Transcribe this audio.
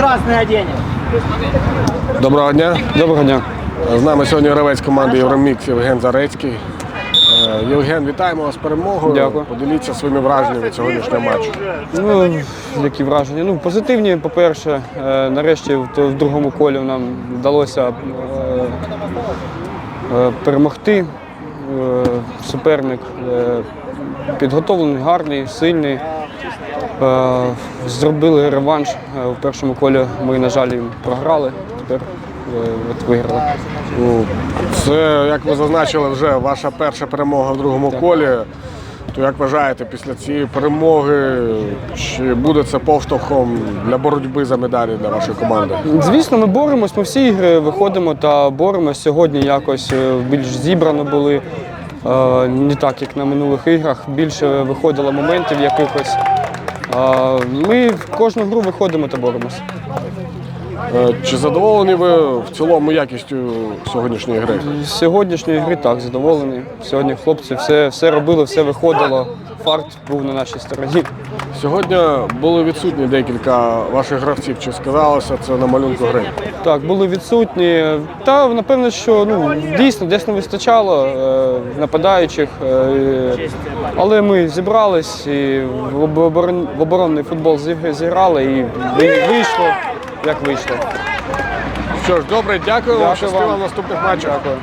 красный оденем. Доброго дня. Доброго дня. З нами сьогодні гравець команди Євромікс Євген Зарецький. Е, Євген, вітаємо вас з перемогою. Дякую. Поділіться своїми враженнями від сьогоднішнього матчу. Ну, які враження? Ну, позитивні, по-перше, Е, нарешті в, в другому колі нам вдалося е, перемогти. Суперник підготовлений, гарний, сильний. Е, зробили реванш. Е, У першому колі ми, на жаль, програли. Тепер е, от виграли. Це, як ви зазначили, вже ваша перша перемога в другому колі. То як вважаєте, після цієї перемоги, чи буде це поштовхом для боротьби за медалі для вашої команди? Звісно, ми боремось, ми всі ігри виходимо та боремось. Сьогодні якось більш зібрано були, не так, як на минулих іграх. Більше виходило моментів якихось. Е, Ми в кожну гру виходимо та боремось. Е, Чи задоволені ви в цілому якістю сьогоднішньої гри? З сьогоднішньої гри так задоволені. Сьогодні хлопці все, все робили, все виходило. Фарт був на нашій стороні. Сьогодні були відсутні декілька ваших гравців. Чи сказалося це на малюнку гри? Так, були відсутні. Та напевно, що ну дійсно десь не вистачало е, нападаючих. Е, але ми зібрались і в оборон, в оборонний футбол зігр- зіграли і вийшло, як вийшло. Що ж, добре, дякую вам. Дякую Щастиво вам. в наступних матчах. Дякую.